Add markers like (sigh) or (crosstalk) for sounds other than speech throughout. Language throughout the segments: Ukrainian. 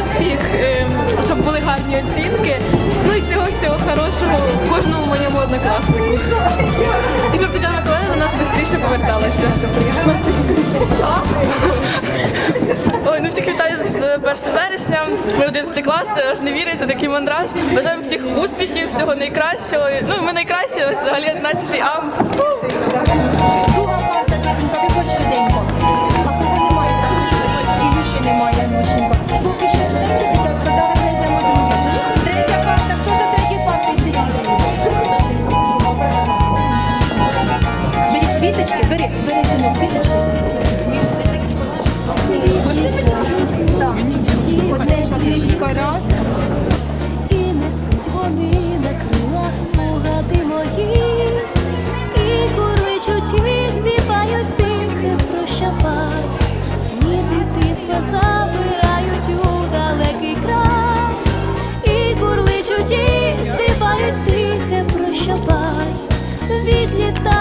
успіх, ем, щоб були гарні оцінки. Ну і всього всього хорошого кожному моєму однокласнику. І щоб Тетяна Миколаївна до нас швидше поверталася. Ой, ну всіх вітаю з 1 вересня. Ми 11 клас, аж не віриться, такий мандраж. Бажаємо всіх успіхів, всього найкращого. Ну, ми найкращі, взагалі 11 ам. Друга парта, Катінька. А кого немає Ілюші немає, Мощенько. Поки що швиденько, так, зараз знайдемо друзі. Третя парта, хто за третю парту сидіти? Бери квіточки, бери, бери синок, квіточки. Так. Одне квіточка, раз. І несуть вони на крилах спогади мої, забирають у далекий край, і курличуть, співають тихе прощавай, відлітають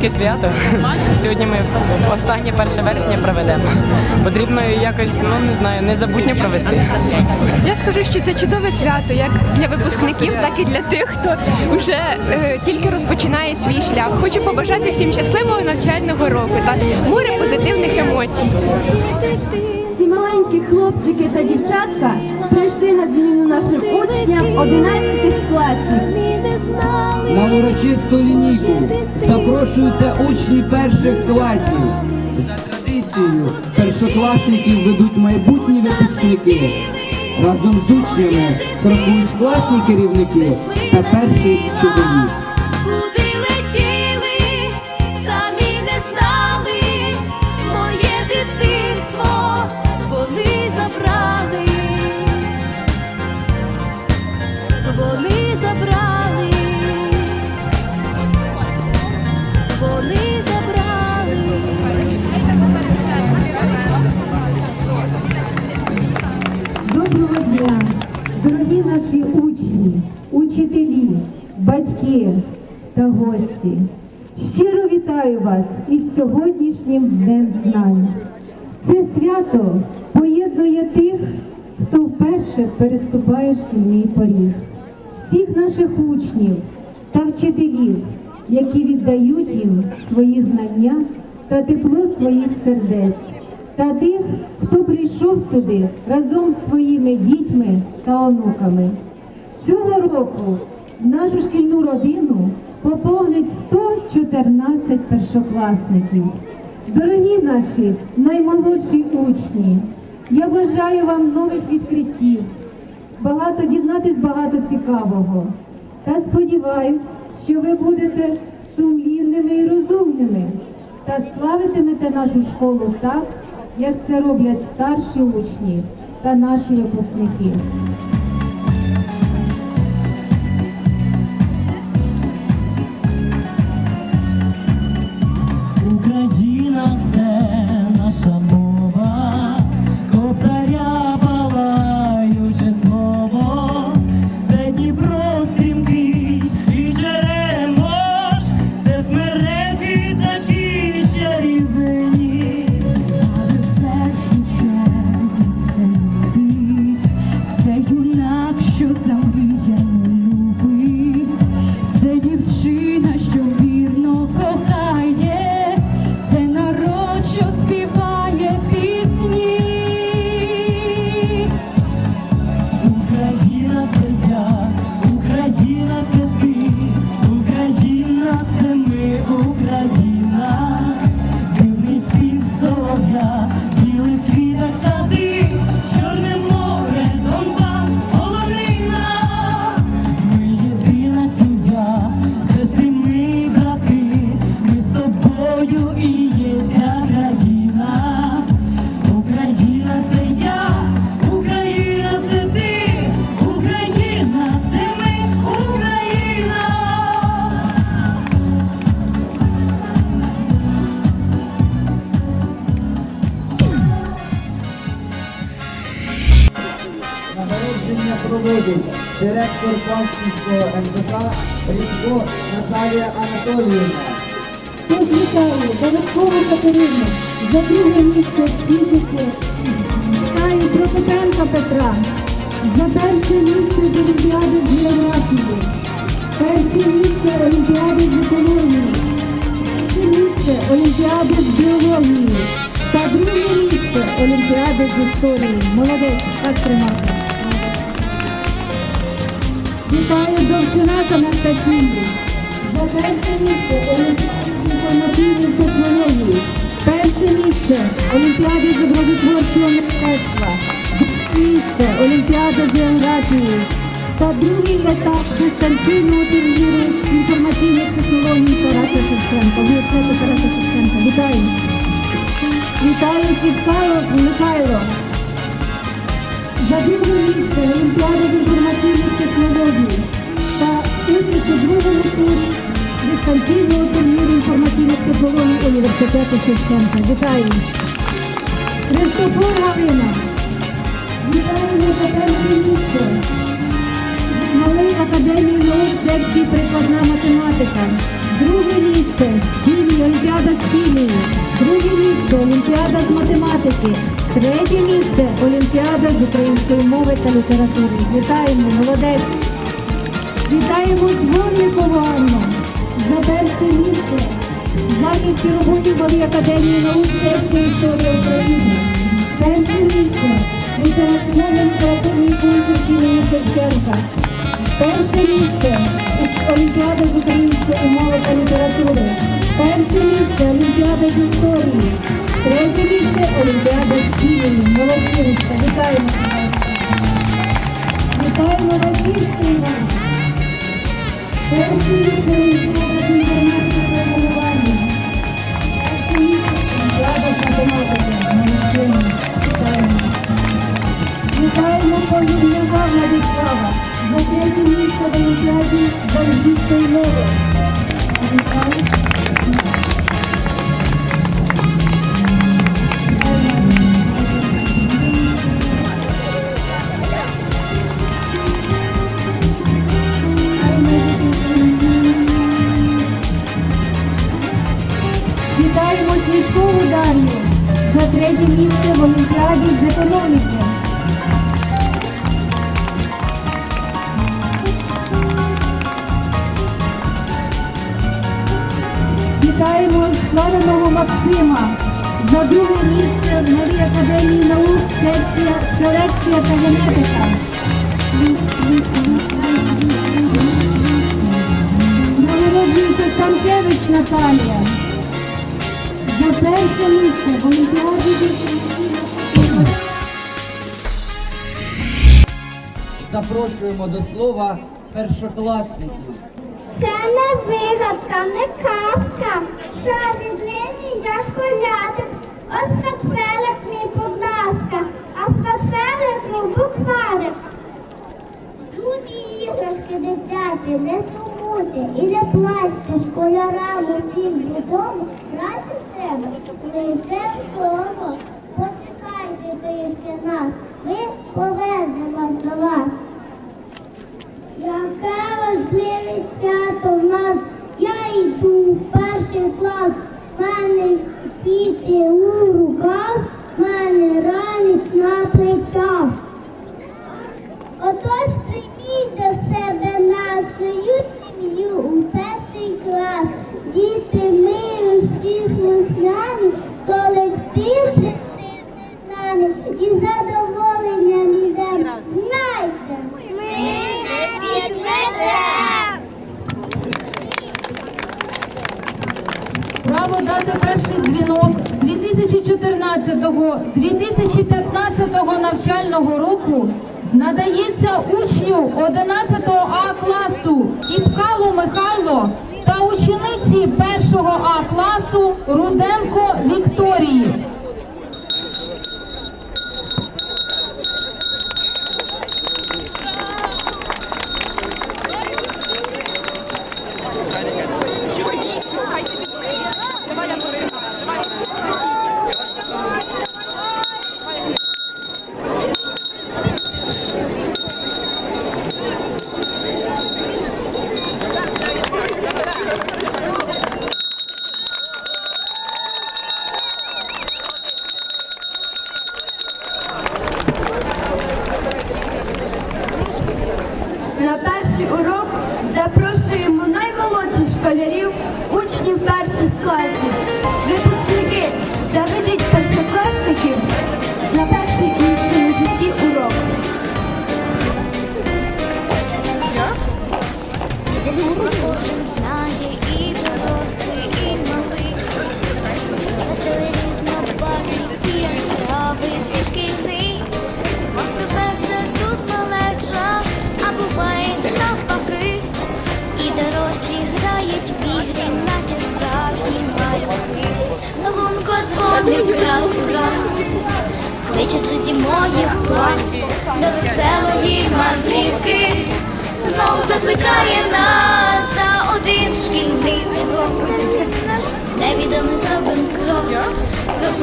велике свято. (laughs) Сьогодні ми останнє 1 вересня проведемо. Потрібно якось, ну не знаю, незабутньо провести. Я скажу, що це чудове свято, як для випускників, так і для тих, хто вже е, тільки розпочинає свій шлях. Хочу побажати всім щасливого навчального року та море позитивних емоцій. Ці маленькі хлопчики та дівчатка прийшли на зміну нашим учням 11 класів. Урочисту лінійку запрошуються учні перших класів. За традицією першокласників ведуть майбутні випускники. Разом з учнями крокують класні керівники та перший вчителі. Наші учні, учителі, батьки та гості. Щиро вітаю вас із сьогоднішнім днем знань. Це свято поєднує тих, хто вперше переступає шкільний поріг, всіх наших учнів та вчителів, які віддають їм свої знання та тепло своїх сердець та тих, хто прийшов сюди разом з своїми дітьми та онуками. Цього року нашу шкільну родину поповнить 114 першокласників. Дорогі наші наймолодші учні, я бажаю вам нових відкриттів, багато дізнатись багато цікавого. Та сподіваюсь, що ви будете сумлінними і розумними та славитимете нашу школу так, як це роблять старші учні та наші випускники. Павлівського МДК Річко Наталія Анатоліївна. Тож вітаю, додатково Катерину, за друге місце фізики. Вітаю Прокопенка Петра, за перше місце з Олімпіади з географії, перше місце Олімпіади з екології, перше місце Олімпіади з біології та друге місце Олімпіади з історії. Молодець, так тримати. Вітаю Довчинака Анастасію. За перше місце інформаційної технології. Перше місце Олімпіади з образотворчого мистецтва. Друге місце Олімпіада з географії. Та другий етап дистанційного турніру інформаційних технологій Тараса Шевченка. Університету Тараса Шевченка. Вітаю. Вітаю Ківкайло Михайло. За друге місце Олімпіада з інформаційних технологій та участь у другому турі дистанційного турніру інформаційних технологій університету Шевченка. Вітаю! Христофор Галина. Вітаємо за перше місце. Малий академії наук секції прикладна математика. Друге місце хімія, Олімпіада з хімії. Друге місце Олімпіада з математики. Третє місце Олімпіада з української мови та літератури. Вітаємо, молодець. Вітаємо Дворникову Анну за перше місце. Захист і роботі Малій академії наук секції історії України. Перше місце літературний літературний конкурс імені Шевченка. Перше місце Олімпіада з української мови та літератури. Перше місце Олімпіада з історії. Третє місце Олімпіада з хімії. Молодці, вітаємо. Вітаємо Російський нас. Перше місце Олімпіада з програмування. Перше місце Олімпіада з математики. Вітаємо. Вітаємо Полівника Владислава за третє місце в Олімпіаді з англійської мови. Вітаємо Вітаємо Максима за друге місце в Малій академії наук секція селекція та генетика. Нагороджується Станкевич Наталія за перше місце в Олімпіаді Запрошуємо до слова першокласників. Це не вигадка, не казка, що від нині я 2014-2015 навчального року надається учню 11 А класу Іпкалу Михайло та учениці 1 А класу Руденко Вікторії.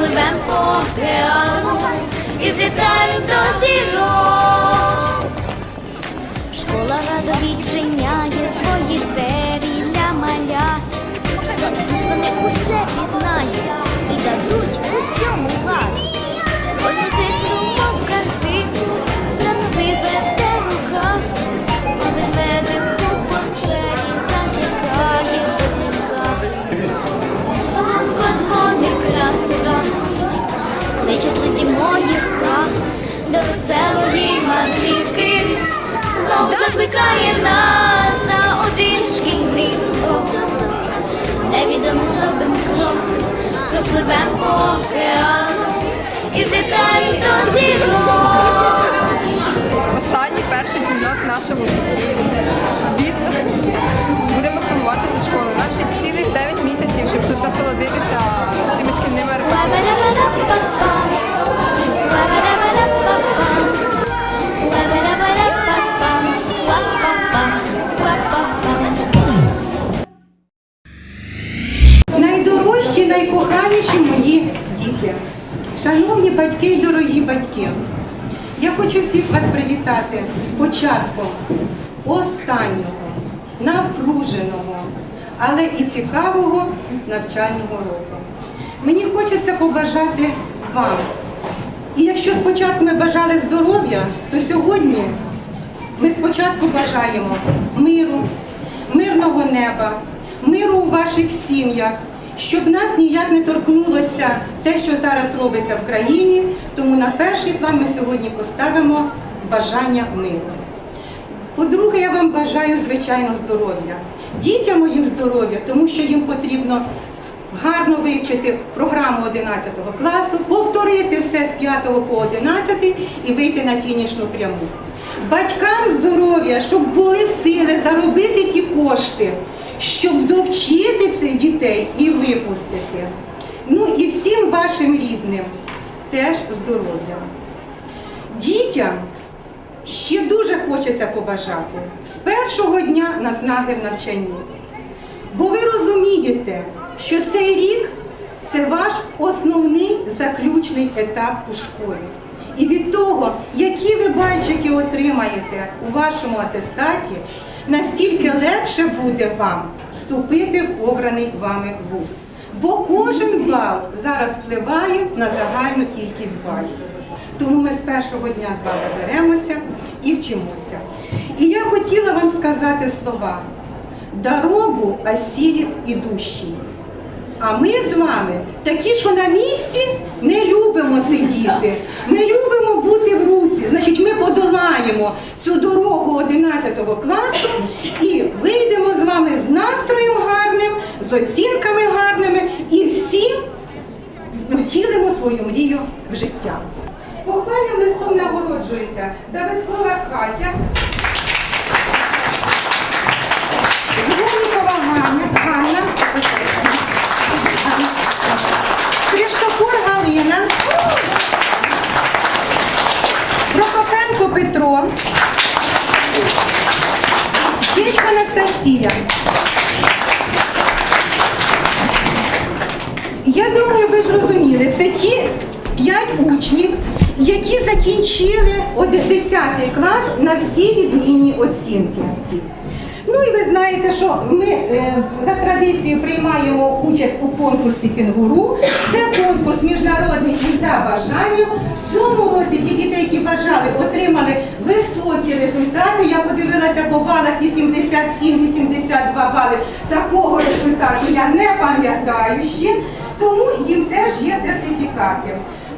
Пропливем по океану і злітаємо до зірок. Закликає нас за один шкільний урок. Невідомий зробим крок, пропливем по океану і злітаємо до зірок. Останній перший дзвінок в нашому житті. Бідно. Будемо сумувати за школою. Ще цілих 9 місяців, щоб тут насолодитися цими шкільними роками. Найкоханіші мої діти. Шановні батьки і дорогі батьки, я хочу всіх вас привітати з початком останнього, напруженого, але і цікавого навчального року. Мені хочеться побажати вам. І якщо спочатку ми бажали здоров'я, то сьогодні ми спочатку бажаємо миру, мирного неба, миру у ваших сім'ях, щоб нас ніяк не торкнулося те, що зараз робиться в країні. Тому на перший план ми сьогодні поставимо бажання миру. По-друге, я вам бажаю, звичайно, здоров'я. Дітям моїм здоров'я, тому що їм потрібно гарно вивчити програму 11 класу, повторити все з 5 по 11 і вийти на фінішну пряму. Батькам здоров'я, щоб були сили заробити ті кошти, щоб довчити цих дітей і випустити. Ну і всім вашим рідним теж здоров'я. Дітям ще дуже хочеться побажати з першого дня наснаги в навчанні. Бо ви розумієте, що цей рік це ваш основний заключний етап у школі. І від того, які ви бальчики отримаєте у вашому атестаті, настільки легше буде вам вступити в обраний вами вуз. Бо кожен бал зараз впливає на загальну кількість балів. Тому ми з першого дня з вами беремося і вчимося. І я хотіла вам сказати слова дорогу осіліт ідущі. А ми з вами такі, що на місці не любимо сидіти, не любимо бути в русі. Значить, ми подолаємо цю дорогу 11 класу і вийдемо з вами з настроєм гарним, з оцінками гарними і всі втілимо свою мрію в життя. Похвальним листом нагороджується Давидкова Катя. Ганна, Чечка Я думаю, ви зрозуміли, це ті п'ять учнів, які закінчили 10 клас на всі відмінні оцінки. Ну і ви знаєте, що ми е, за приймаємо участь у конкурсі кінгуру. Це конкурс міжнародний і за бажанням. В цьому році ті діти, які бажали, отримали високі результати. Я подивилася по балах 87-82 бали. Такого результату я не пам'ятаю ще, тому їм теж є сертифікати.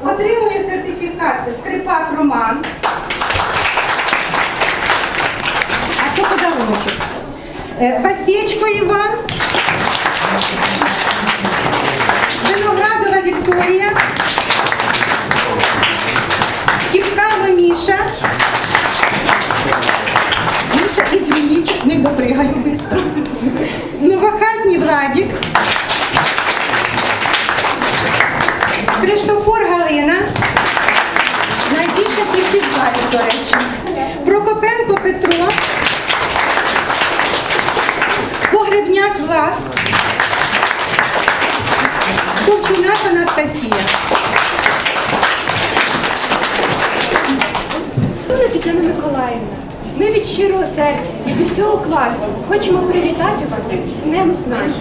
Отримує сертифікат скрипак Роман. А що подаруночок? Е, Васечко Іван. Вікторія. Ківкало Міша. Міша, ізвініть, не допригаю класу хочемо привітати вас з Днем Знань.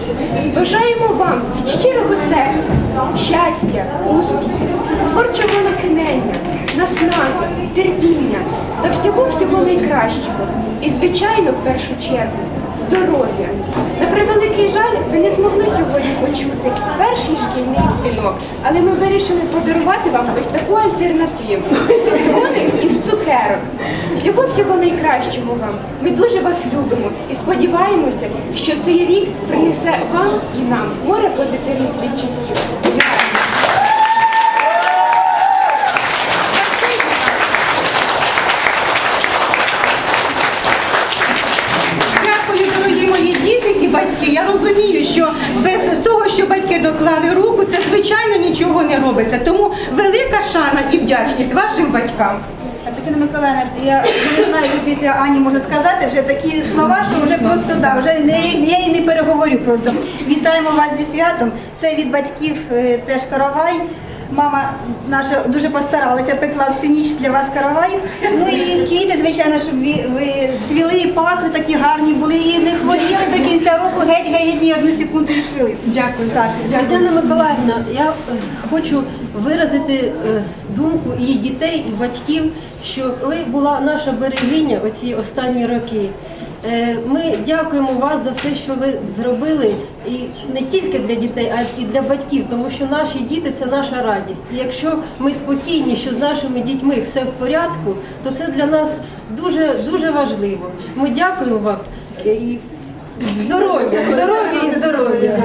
Бажаємо вам від щирого серця щастя, успіхів, творчого натхнення, наснаги, терпіння та всього-всього найкращого. І, звичайно, в першу чергу, здоров'я. На превеликий жаль, ви не змогли сьогодні почути перший шкільний дзвінок, але ми вирішили подарувати вам ось таку альтернативу. Дзвоник із цукерок. Всього всього найкращого вам. Ми дуже вас любимо і сподіваємося, що цей рік принесе вам і нам море позитивних відчуттів. Що без того, що батьки доклали руку, це звичайно нічого не робиться. Тому велика шана і вдячність вашим батькам. Тетяна Миколаївна, я не знаю, що після Ані можна сказати вже такі слова, що вже просто да, вже не, я її не переговорю просто. Вітаємо вас зі святом. Це від батьків е, теж каравай. Мама наша дуже постаралася, пекла всю ніч для вас каравай. Ну і квіти, звичайно, щоб ви, ви цвіли і пахли, такі гарні були, і не хворіли до кінця року, геть геть ні одну секунду не швили. Дякую. Так, дякую. Тетяна Миколаївна, я е, хочу виразити е, думку і дітей, і батьків, що ви була наша берегиня оці останні роки. Е, ми дякуємо вас за все, що ви зробили, і не тільки для дітей, а і для батьків, тому що наші діти це наша радість. І якщо ми спокійні, що з нашими дітьми все в порядку, то це для нас дуже дуже важливо. Ми дякуємо вам і здоров'я, здоров'я і здоров'я.